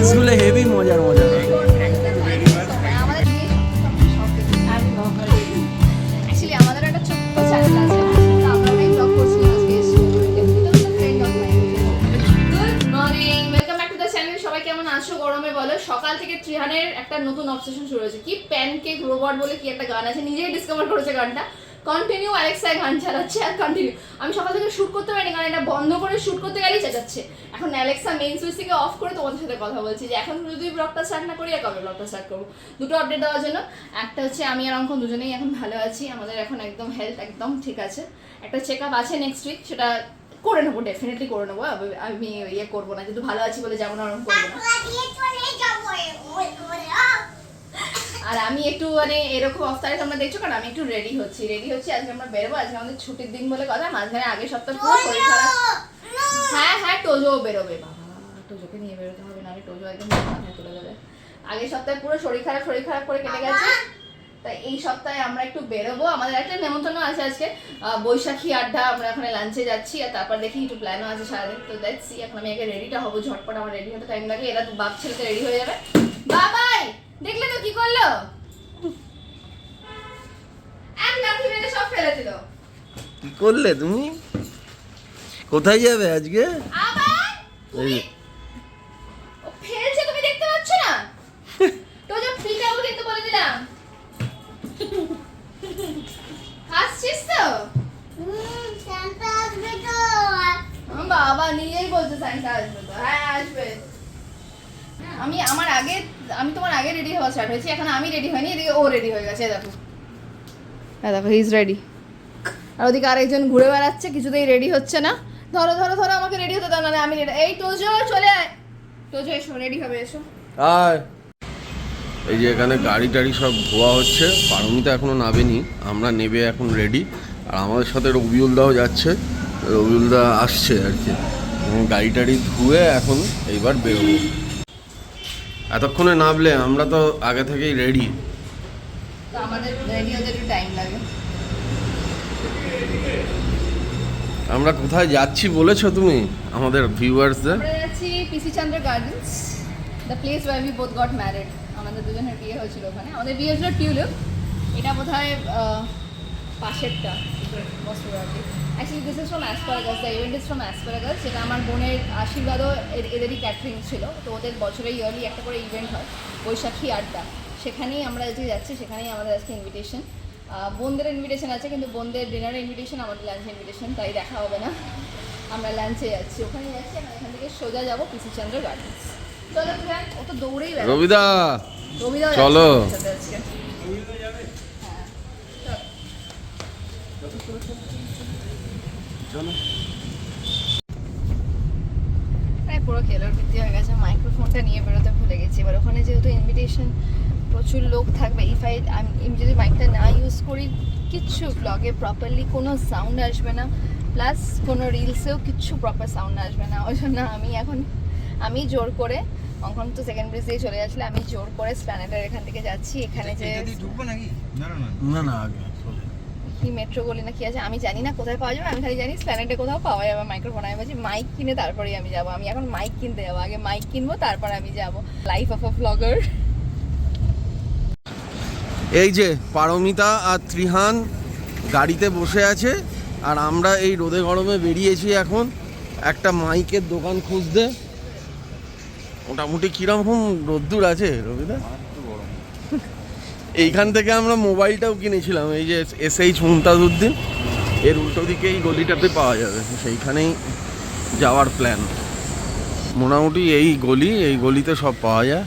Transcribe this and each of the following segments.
তোমার রিলসগুলো হেভি মজার মজার। সকাল থেকে ত্রিহানের একটা নতুন অবসেশন শুরু হয়েছে। কি প্যানকেক রোবট বলে কি একটা গান আছে? নিজেই ডিসকভার করেছে গানটা। কন্টিনিউ অ্যালেক্সায় গান চালাচ্ছে আর কন্টিনিউ আমি সকাল থেকে শুট করতে পারিনি, কারণ এটা বন্ধ করে শ্যুট করতে গেলেই চেঁচাচ্ছে। এখন অ্যালেক্সা মেন সুইচ থেকে অফ করে তোমাদের সাথে কথা বলছি যে এখন যদি ব্লগটা স্টার্ট না করি, আর কবে ব্লগটা স্টার্ট করব? দুটো আপডেট দেওয়ার জন্য। একটা হচ্ছে আমি আর অঙ্কন দুজনেই এখন ভালো আছি, আমাদের এখন একদম হেলথ একদম ঠিক আছে। একটা চেক আপ আছে নেক্সট উইক সেটা করে নেব ডেফিনেটলি করে নেব। আমি- আমি ইয়ে করব না, যেহেতু ভালো আছি বলে যাব না, ওরকম করব না। আর আমি একটু মানে এরকম অবস্থায় তোমরা দেখছ কারণ আমি একটু রেডি হচ্ছি। রেডি হচ্ছি আজকে আমরা বেরোবো আজকে আমাদের ছুটির দিন বলে কথা মাঝখানে আগের সপ্তাহ পুরো শরীর খারাপ হ্যাঁ হ্যাঁ টোজো বেরোবে। বাবা টোজোকে নিয়ে বেরোতে হবে না টোজো একদম মাথায় তুলে দেবে আগের সপ্তাহে পুরো শরীর খারাপ শরীর খারাপ করে কেটে গেছে। তাই এই সপ্তাহে আমরা একটু বেরোবো। আমাদের একটা নেমন্তন্ন আছে আজকে। বৈশাখী আড্ডা আমরা ওখানে লাঞ্চে যাচ্ছি আর তারপর দেখি একটু প্ল্যানও আছে সারাদিন। তো দেখছি এখন আমি আগে রেডিটা হব ঝটপট আমার রেডি হতে টাইম লাগে। এরা তো বাপ ছেলেতে রেডি হয়ে যাবে। বাবাই দেখলে তো কি করল? এক লাঠি মেরে সব ফেলে দিল। কি করলে তুমি? কোথায় যাবে আজকে? আবার? এই ও ফেলছে তুমি দেখতে পাচ্ছ না? তো যে পিটাবো কিন্তু বলে দিলাম। হাসছিস তো? বাবা নিজেই বলছে সাইন্সটা আসবে তো। হ্যাঁ আসবে। আমি আমার আগে, আমি তোমার আগে রেডি হওয়া স্টার্ট হয়েছি, এখন আমি রেডি হয়নি, এদিকে ও রেডি হয়ে গেছে দেখো। হ্যাঁ দেখো ইজ রেডি আর ওদিকে আরেকজন ঘুরে বেড়াচ্ছে, কিছুতেই রেডি হচ্ছে না। ধরো ধরো ধরো, আমাকে রেডি হতে দাও না আমি রেডি এই টোজো চলে আয়। টোজো এসো রেডি হবে, এসো। আর এই যে এখানে গাড়ি টাড়ি সব ধোয়া হচ্ছে, পারমিতা এখনও নাবেনি আমরা নেবে এখন রেডি আর আমাদের সাথে রবিউল দাও যাচ্ছে, রবিউল দা আসছে আর কি। গাড়ি টাড়ি ধুয়ে এখন এইবার বেরোবো। এতক্ষণে নামলে আমরা তো আগে থেকেই রেডি আমাদের রেডি হতে একটু টাইম লাগে। আমরা কোথায় যাচ্ছি বলেছ তুমি? আমাদের ভিউয়ার্সদের আমরা যাচ্ছি PC Chandra gardens the place where we both got married আমাদের দুজনের বিয়ে হয়েছিল ওখানে। আমাদের বিয়ে হয়েছিল টিউলিপ এটা বোধ হয় পাশেরটা বসুরাটি actually this is from asparagus the event is from asparagus যেটা আমার বোনের আশীর্বাদও এদেরই ক্যাটারিং ছিল। তো ওদের বছরে ইয়ারলি একটা করে ইভেন্ট হয় বৈশাখী আড্ডা। সেখানেই আমরা আজকে যাচ্ছি সেখানেই আমাদের আজকে ইনভিটেশন বোনদের ইনভিটেশন আছে কিন্তু বোনদের ডিনারের ইনভিটেশন আমাদের লাঞ্চ ইনভিটেশন তাই দেখা হবে না। আমরা লাঞ্চে যাচ্ছি। ওখানে যাচ্ছি আমরা এখান থেকে সোজা যাব পিসি চন্দ্র গার্ডেন্স চলো ও তো দৌড়েই বেড়ায়। রবিদা চলো। আজকে। হ্যাঁ, চল। প্রায় পুরো কেলোর বৃদ্ধি হয়ে গেছে মাইক্রোফোনটা নিয়ে বেরোতে ভুলে গেছি। এবার ওখানে যেহেতু ইনভিটেশন প্রচুর লোক থাকবে। ইফ আই আমি যদি মাইকটা না ইউজ করি কিচ্ছু ব্লগে প্রপারলি কোনো সাউন্ড আসবে না। প্লাস কোনো রিলসেও কিচ্ছু প্রপার সাউন্ড আসবে না। ওই জন্য আমি এখন আমি জোর করে অঙ্কন তো সেকেন্ড ব্রিজ দিয়ে চলে আসলে আমি জোর করে স্প্ল্যানেটের এখান থেকে যাচ্ছি। এখানে যে ঢুকবো নাকি? না না না। না না আগে। কি মেট্রো গলি না কি আছে আমি জানি না কোথায় পাওয়া যাবে আমি খালি জানি স্প্ল্যানেটে কোথাও পাওয়া যাবে মাইক্রোফোন আমি বলছি মাইক কিনে তারপরেই আমি যাব। আমি এখন মাইক কিনতে যাব আগে মাইক কিনবো তারপর আমি যাব। লাইফ অফ আ ব্লগার এই যে পারমিতা আর ত্রিহান গাড়িতে বসে আছে আর আমরা এই রোদে গরমে বেরিয়েছি এখন একটা মাইকের দোকান খুঁজতে। মোটামুটি কীরকম রোদ্দুর আছে রবিদা? এইখান থেকে আমরা মোবাইলটাও কিনেছিলাম, এই যে এস এইচ মুমতাজউদ্দিন। এর উল্টো দিকে এই গলিটাতে পাওয়া যাবে, সেইখানেই যাওয়ার প্ল্যান মোটামুটি এই গলি, এই গলিতে সব পাওয়া যায়।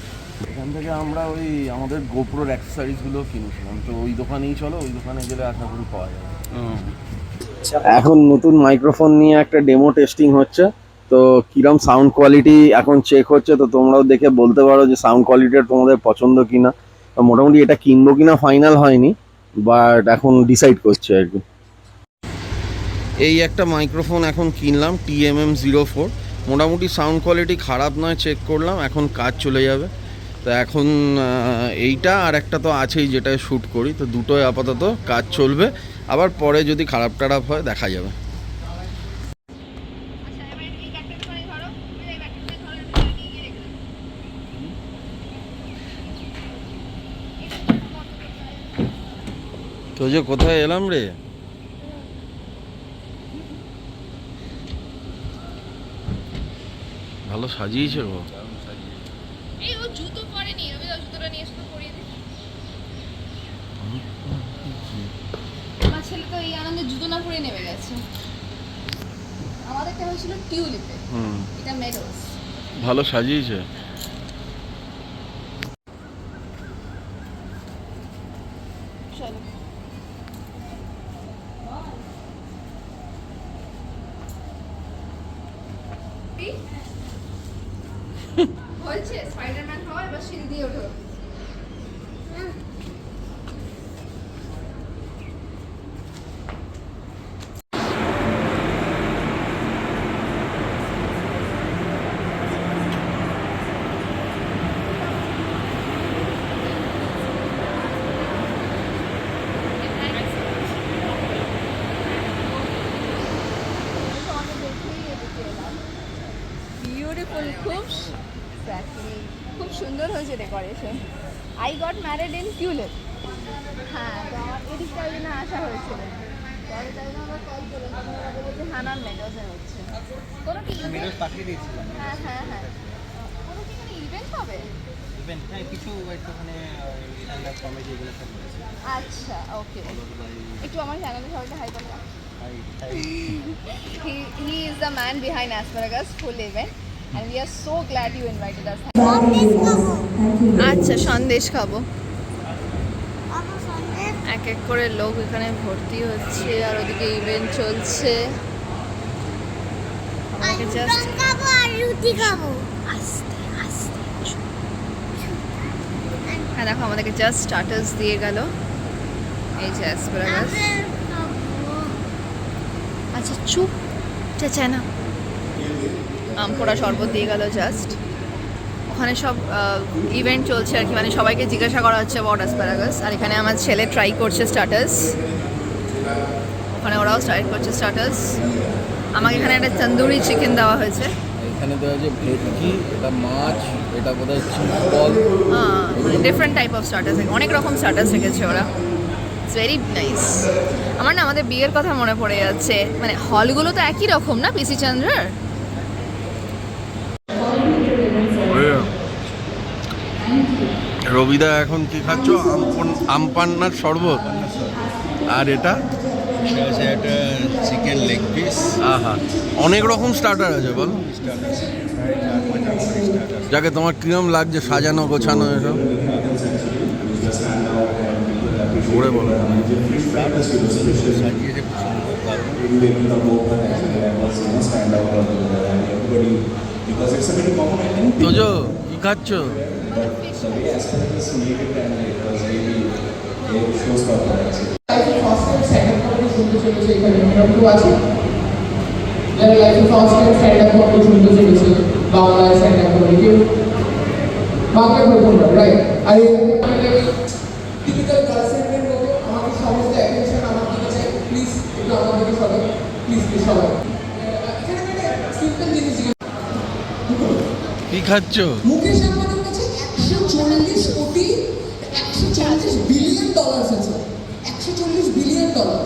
এখান থেকে আমরা ওই আমাদের গোপ্রোর অ্যাক্সেসরিজগুলো কিনেছিলাম, তো ওই দোকানেই চলো, ওই দোকানে গেলে আশা করি পাওয়া যাবে। এখন নতুন মাইক্রোফোন নিয়ে একটা ডেমো টেস্টিং হচ্ছে, তো কিরম সাউন্ড কোয়ালিটি এখন চেক হচ্ছে, তো তোমরাও দেখে বলতে পারো যে সাউন্ড কোয়ালিটিটা তোমাদের পছন্দ কিনা। মোটামুটি এটা কিনবো কিনা ফাইনাল হয়নি বাট এখন ডিসাইড করছে আর কি। এই একটা মাইক্রোফোন এখন কিনলাম টিএমএম জিরো ফোর মোটামুটি সাউন্ড কোয়ালিটি খারাপ নয় চেক করলাম, এখন কাজ চলে যাবে। তো এখন এইটা আর একটা তো আছেই যেটা শ্যুট করি, তো দুটোই আপাতত কাজ চলবে। আবার পরে যদি খারাপ টারাপ হয়, দেখা যাবে আচ্ছা এবার এই ব্যাগটা ধরো এই ব্যাগটা ধরো নিয়ে রেখে তোজো কোথায় এলাম রে? ভালো সাজিয়েছে গো। ছেলে তো এই আনন্দে জুতো না পরে নেমে গেছে। আমাদেরটা হয়েছিল টিউলিপে। এটা মেডোস ভালো সাজিয়েছে। হয়েছে স্পাইডারম্যান হওয়া এবার সিঁড়ি দিয়ে ওঠো। Married in Tulip. হ্যাঁ তো আমার এদিকটা ওই জন্য আসা হয়েছিল। পরে তাই জন্য আবার কল করলাম তখন ওরা বলল যে হ্যাঁ ম্যাম মেডোজে হচ্ছে। কোনো কি মেডোজ পাঠিয়ে দিয়েছিলাম হ্যাঁ হ্যাঁ হ্যাঁ। কোনো কি কোনো ইভেন্ট হবে? ইভেন্ট হ্যাঁ কিছু একটুখানি কমেডি এগুলো সব রয়েছে আচ্ছা ওকে একটু আমার চ্যানেলে সবাইকে হাই বলো। Hi hi he, he is the man behind Asparagus full event and we are so glad you invited us. আচ্ছা সন্দেশ খাব এক এক করে লোক এখানে ভর্তি হচ্ছে আর ওদিকে ইভেন্ট চলছে। আমাকে জাস্ট খাব আর রুটি খাব। আস্তে আস্তে হ্যাঁ দেখো আমাদেরকে জাস্ট স্টার্টার্স দিয়ে গেল। এই যে অ্যাসপারাগাস আচ্ছা চুপ চেঁচায় না। আম পোড়া শরবত দিয়ে গেল জাস্ট ওখানে সব ইভেন্ট চলছে আর কি। মানে সবাইকে জিজ্ঞাসা করা হচ্ছে অ্যাবাউট অ্যাসপারাগাস আর এখানে আমার ছেলে ট্রাই করছে স্টার্টাস ওখানে ওরাও ট্রাই করছে স্টার্টাস আমাকে এখানে একটা তন্দুরি চিকেন দেওয়া হয়েছে। এখানে তো আছে ভেটকি এটা মাছ এটা বোধহয় চিপল ডিফারেন্ট টাইপ অফ স্টার্টার্স অনেক রকম স্টার্টার্স রেখেছে ওরা। ইটস ভেরি নাইস আমার না আমাদের বিয়ের কথা মনে পড়ে যাচ্ছে। মানে হলগুলো তো একই রকম না পিসি চন্দ্রের রবিদা এখন কি খাচ্ছ? আমপন- আমপান্নার শরবত? আর এটা? এটা একটা চিকেন লেগ পিস আহা অনেক রকম স্টার্টার আছে বল। যাকে তোমার কিরম লাগছে সাজানো গোছানো এসব? করে বলো। সাজিয়েছে খুব সুন্দর দারুণ। তোজো কি খাচ্ছ যারা লাইফে first time stand up comedy শুনতে চলেছে বাংলায় স্ট্যান্ড আপ কমেডি কেউ বাংলায় প্রথম রাইট আর টিপিক্যাল গার্লফ্রেন্ডের মতো আমাকে সমস্ত অ্যাটেনশন আমার দিকে চাই প্লিজ একটু আমার দিকে সবাই প্লিজ প্লিজ সবাই এখানে একটা সিম্পল জিনিস জিজ্ঞেস কি খাচ্ছ? মুকেশ চল্লিশ কোটি একশো চল্লিশ বিলিয়ন ডলার আছে। একশো চল্লিশ billion dollar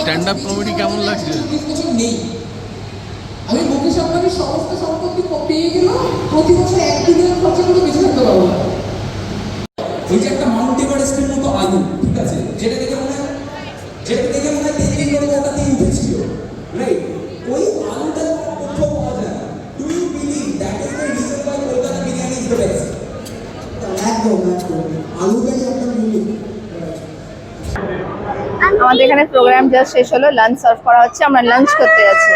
stand up comedy কেমন লাগছে? কিছু নেই। আমি মুকেশ আম্বানির সমস্ত সম্পত্তি পেয়ে গেলেও প্রতি বছর এক বিলিয়ন খরচা করে বেঁচে থাকতে পারব না। আমাদের এখানে প্রোগ্রাম জাস্ট শেষ হলো লাঞ্চ সার্ভ করা হচ্ছে আমরা লাঞ্চ করতে যাচ্ছি।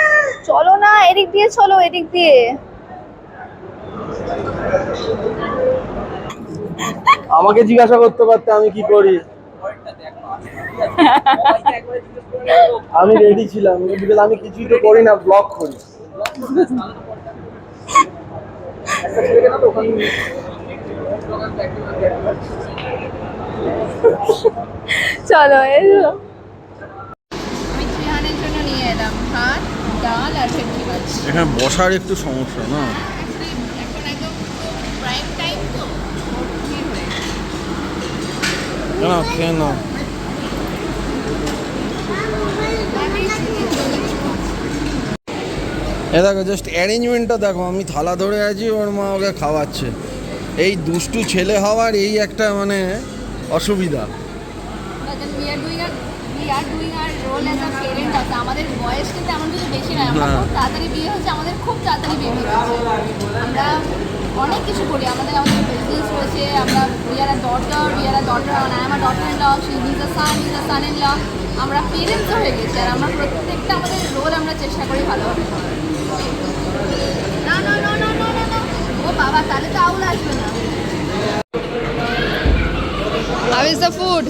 চলো না এদিক দিয়ে চলো এদিক দিয়ে। আমাকে জিজ্ঞাসা করতে পারতে আমি কি করি? আমি রেডি ছিলাম বিকজ আমি কিছুই তো করি না ব্লগ করি। চলো এসো আমি ত্রিহানের জন্য নিয়ে এলাম ভাত ডাল আর ভেটকি মাছ। এখানে বসার একটু সমস্যা না? Actually, এখন একদম প্রাইম টাইম তো ভর্তি কেন এ দেখো জাস্ট অ্যারেঞ্জমেন্টটা দেখো আমি থালা ধরে আছি ওর মা ওকে খাওয়াচ্ছে। এই দুষ্টু ছেলে হওয়ার এই একটা মানে অসুবিধা। But then we are doing our we are doing our role as a parent also. আমাদের বয়স কিন্তু এমন কিছু বেশি নয়। আমরা খুব তাড়াতাড়ি বিয়ে হচ্ছে আমাদের খুব তাড়াতাড়ি বেবি আমরা অনেক কিছু করি। আমাদের আমাদের বিজনেস রয়েছে আমরা we are a daughter we are a daughter I am a daughter in law she is a son is a son in law আমরা পেরেন্টসও হয়ে গেছি আর আমরা প্রত্যেকটা আমাদের রোল আমরা চেষ্টা করি ভালোভাবে। না না না না না না না। ও বাবা তাহলে তো আউল আসবে না। How is the food?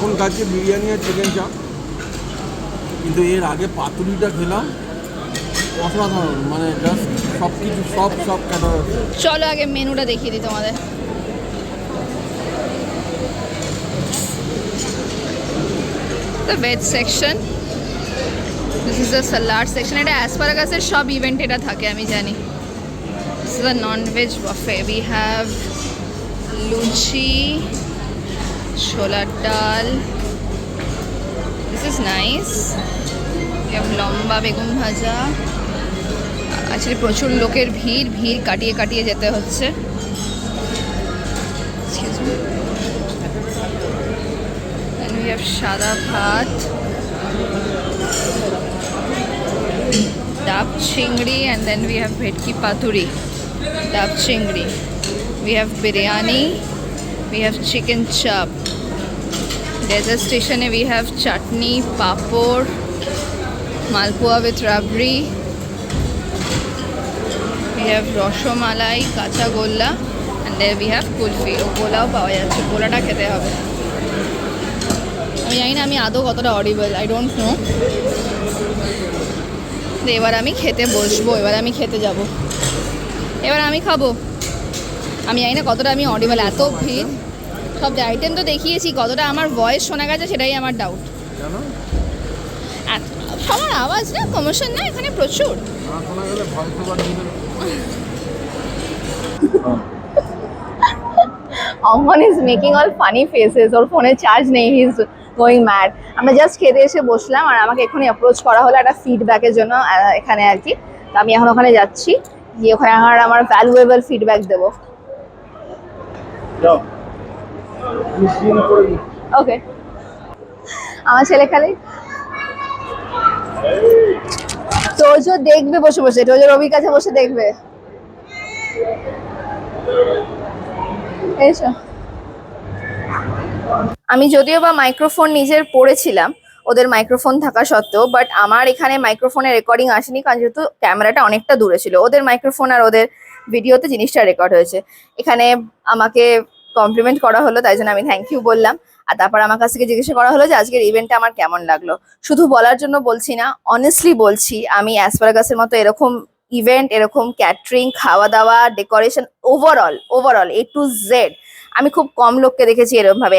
এখন খাচ্ছি বিরিয়ানি আর চিকেন চাপ কিন্তু এর আগে পাতুরিটা খেলাম, অসাধারণ মানে জাস্ট সব কিছু সব সব ক্যাটাগরি চলো আগে মেনুটা দেখিয়ে দিই তোমাদের। Veg section this is the salad section এটা অ্যাসপারাগাসের সব ইভেন্ট এটা থাকে, আমি জানি। This is the non veg buffet we have luchi ছোলার dal. This is nice we লম্বা বেগুন ভাজা। আসলে প্রচুর লোকের ভিড় ভিড় কাটিয়ে কাটিয়ে যেতে হচ্ছে। সাদা ভাত। ডাব চিংড়ি অ্যান্ড দেন we have ভেটকি পাতুরি। ডাব চিংড়ি। We have biryani we have chicken chop dessert স্টেশনে we have chutney papad malpua with rabri we have rasmalai kacha golla and there we have kulfi ও গোলাও পাওয়া যাচ্ছে গোলাটা খেতে হবে আমি জানি না আমি আদৌ কতটা অডিবল আই ডোন্ট নো এবার আমি খেতে বসবো, এবার আমি খেতে যাব। এবার আমি খাব। আমি জানি না কতটা আমি অডিবল এত ভিড়। সব আইটেম তো দেখিয়েছি কতটা আমার ভয়েস শোনা গেছে সেটাই আমার ডাউট সবার আওয়াজ না কমোশন না এখানে প্রচুর। না শোনা গেলে ভয় পাবার দিবে Angan is making all funny faces ওর ফোনে চার্জ নেই হি ইজ গোয়িং ম্যাড আমরা জাস্ট খেতে এসে বসলাম আর আমাকে এখনই অ্যাপ্রোচ করা হলো একটা ফিডব্যাকের জন্য এখানে আর কি। তো আমি এখন ওখানে যাচ্ছি গিয়ে ওখানে আমার আমার ভ্যালুয়েবল ফিডব্যাক দেবো। ওকে আমার ছেলে খালি। তোজো দেখবে বসে বসে তোজো রবির কাছে বসে দেখবে। আমি যদিও বা মাইক্রোফোন নিজের পড়েছিলাম ওদের মাইক্রোফোন থাকা সত্ত্বেও বাট আমার এখানে মাইক্রোফোনে রেকর্ডিং আসেনি কারণ যেহেতু ক্যামেরাটা অনেকটা দূরে ছিল। ওদের মাইক্রোফোন আর ওদের ভিডিওতে জিনিসটা রেকর্ড হয়েছে। এখানে আমাকে কমপ্লিমেন্ট করা হলো, তাই জন্য আমি থ্যাংক ইউ বললাম। আর তারপর আমার কাছ থেকে জিজ্ঞাসা করা হলো যে আজকের ইভেন্টটা আমার কেমন লাগল? শুধু বলার জন্য বলছি না অনেস্টলি বলছি, আমি অ্যাসপারাগাসের মতো এরকম ইভেন্ট এরকম ক্যাটারিং খাওয়া দাওয়া decoration overall overall A to Z আমি খুব কম লোককে দেখেছি এরকম ভাবে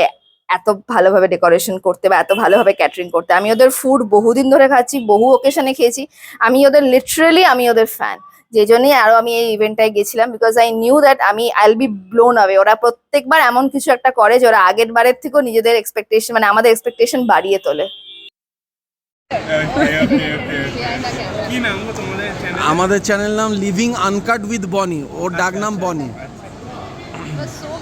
এত ভালোভাবে ডেকোরেশন করতে বা এত ভালোভাবে ক্যাটারিং করতে। আমি ওদের ফুড বহুদিন ধরে খাচ্ছি বহু ওকেশনে খেয়েছি। আমি ওদের লিটারেলি আমি ওদের ফ্যান যে জন্যই আরও আমি এই ইভেন্টটায় গেছিলাম বিকজ আই নিউ দ্যাট আমি আইল বি ব্লোন আওয়ে ওরা প্রত্যেকবার এমন কিছু একটা করে যে ওরা আগের বারের থেকেও নিজেদের এক্সপেকটেশন মানে আমাদের এক্সপেকটেশন বাড়িয়ে তোলে। আমাদের চ্যানেল নাম লিভিং আনকাট উইথ বনি ওর ডাক নাম বনি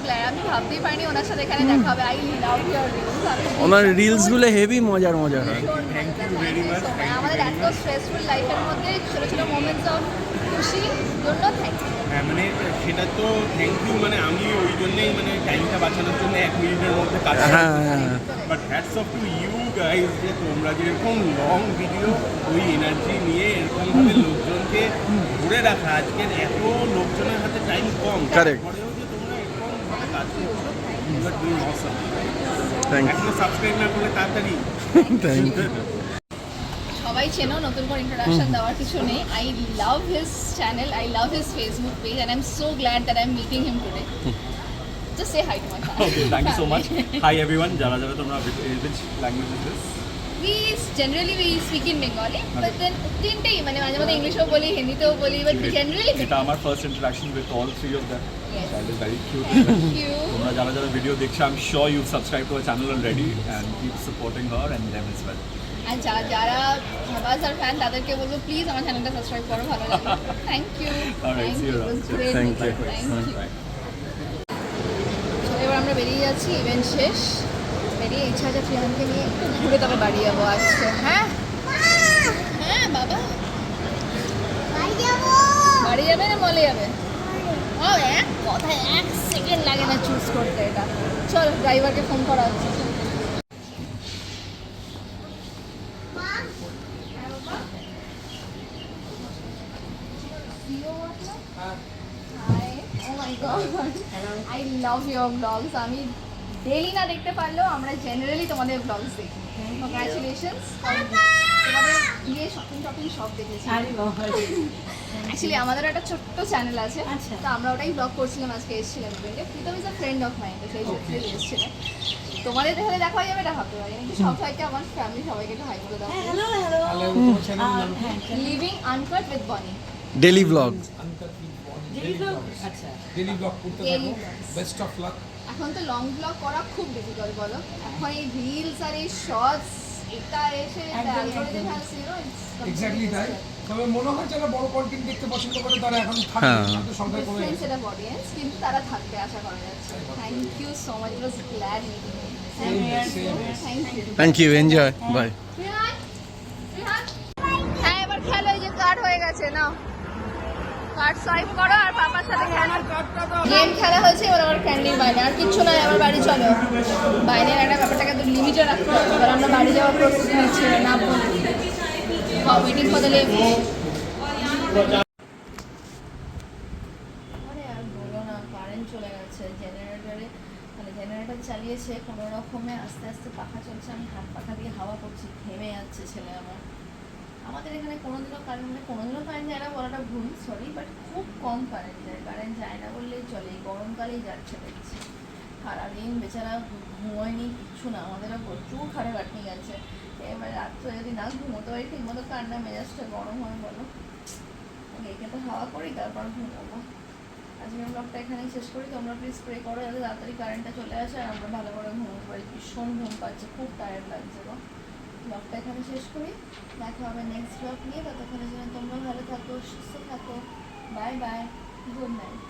সো আমি ভাবতেই পারিনি ওনার সাথে এখানে দেখা হবে। আই লাভ ইউর রিলস ওনার রিলসগুলো হেভি মজার মজার হয়। থ্যাংক ইউ ভেরি মাচ আমাদের এত স্ট্রেসফুল লাইফের মধ্যে ছোট ছোট মোমেন্টস অফ খুশি জন্য থ্যাংক ইউ হ্যাঁ মানে সেটা তো থ্যাংক ইউ মানে আমি ওই জন্যই মানে টাইমটা বাঁচানোর জন্য এক মিনিটের মধ্যে কাজ but hats off to you guys যে তোমরা যেরকম লং ভিডিও ওই এনার্জি নিয়ে এরকমভাবে লোকজনকে ধরে রাখা। আজকের এত লোকজনের হাতে টাইম কম। Correct. সবাই চেনো নতুন করে ইন্ট্রোডাকশন দেওয়ার কিছু নেই। I love his channel I love his Facebook page and I am so glad that I am meeting him. Today just say hi to my thank you so much hi everyone যারা যারা তোমরা which this we generally we speak in Bengali but then তিনটেই মানে মাঝে মাঝে ইংলিশেও বলি হিন্দিতেও বলি বাট জেনারেলি এটা আমার first interaction with all three of Yes. That is very cute তোমরা যারা যারা ভিডিও দেখছ I am sure you subscribe to our channel already and keep supporting her them well আর যারা যারা ভাবাস আর ফ্যান তাদেরকে বলব প্লিজ আমার চ্যানেলটা সাবস্ক্রাইব করো ভালো লাগে ইউ থ্যাংক ইউ এবার আমরা বেরিয়ে যাচ্ছি ইভেন্ট শেষ। বেরিয়ে ইচ্ছা আছে ফ্রিহানকে নিয়ে একটু ঘুরে তবে বাড়ি যাব আজকে হ্যাঁ? হ্যাঁ বাবা। বাড়ি যাবে না মলে যাবে? ও এক কথায় এক সেকেন্ড লাগে না চুজ করতে এটা। চল ড্রাইভারকে ফোন করা হচ্ছে. Oh. I love your vlogs. আমি ডেইলি না দেখতে পারলেও আমরা জেনারেলি তোমাদের ব্লগস দেখি। কংগ্রাচুলেশনস তোমাদের গিয়ে শপিং টপিং সব দেখেছি। অ্যাকচুয়ালি আমাদের একটা ছোট্ট চ্যানেল আছে। তো আমরা ওটাই ব্লগ করছিলাম আজকে এসেছিলাম ইভেন্টে Pritam is a friend of mine সেই সূত্রে এসেছিলেন তোমাদের দেখালে দেখা হয়ে যাবে এটা ভাবতে পারি কিন্তু সবাইকে আমার ফ্যামিলি সবাইকে একটু হাই করে দাও living uncut with Boni daily vlog daily vlog করতে থাকো। বেস্ট অফ লাক এখন তো লং ব্লগ করা খুব ডিফিকাল্ট বলো? এখন এই রিলস আর এই শর্টস এটা এসে algorithm has you know exactly তাই। তবে মনে হয় যারা বড় কন্টেন্ট দেখতে পছন্দ করে তারা এখন থাকবে হ্যাঁ। সংখ্যা কমে গেছে সেট অডিয়েন্স কিন্তু তারা থাকবে আশা করা যাচ্ছে। Thank you so much it was glad meeting thank you thank you enjoy bye হ্যাঁ এবার খেলো এই যে কার্ড হয়ে গেছে নাও। কার্ড সোয়াইপ করো আর পাপার সাথে খেলো। গেম খেলা হয়েছে এবার আবার ক্যান্ডির বাইরে। আর কিচ্ছু নয় আবার বাড়ি চলো। বাইরের একটা ব্যাপারটাকে তো লিমিটে রাখতে হবে। এবার আমরা বাড়ি যাওয়ার প্রস্তুতি নিচ্ছি না ওয়েটিং ফর দ্য বলো না কারেন্ট চলে গেছে। জেনারেটরে মানে জেনারেটর চালিয়েছে কোনো রকমে আস্তে আস্তে পাখা চলছে। আমি হাত পাখা দিয়ে হাওয়া করছি ঘেমে যাচ্ছে ছেলে আমার। আমাদের এখানে কোনোদিনও কারেন্ট মানে কোনোদিনও কারেন্ট যায় না বলাটা ভুল সরি বাট খুব কম কারেন্ট যায় কারেন্ট যায় না বললেই চলে এই গরমকালেই যাচ্ছে দেখছি। সারাদিন বেচারা ঘুমোয়নি, কিচ্ছু না, আমাদেরও প্রচুর খাটে খাটনি গেছে। এবার রাত্রে যদি না ঘুমোতে পারি, ঠিক মতো কান্না মেজাজটা গরম হয় বলো? একে তো হাওয়া করি, তারপর ঘুমাবো। আজকের ব্লগটা এখানেই শেষ করি, তোমরা প্লিজ স্প্রে করো যাতে তাড়াতাড়ি কারেন্টটা চলে আসে, আর আমরা ভালো করে ঘুমোতে পারি। ভীষণ ঘুম পাচ্ছে, খুব টায়ার্ড লাগছে গো। ব্লগটা এখানে শেষ করি। দেখা হবে নেক্সট ব্লগ নিয়ে। ততক্ষণের জন্য তোমরা ভালো থাকো, সুস্থ থাকো। Bye bye good night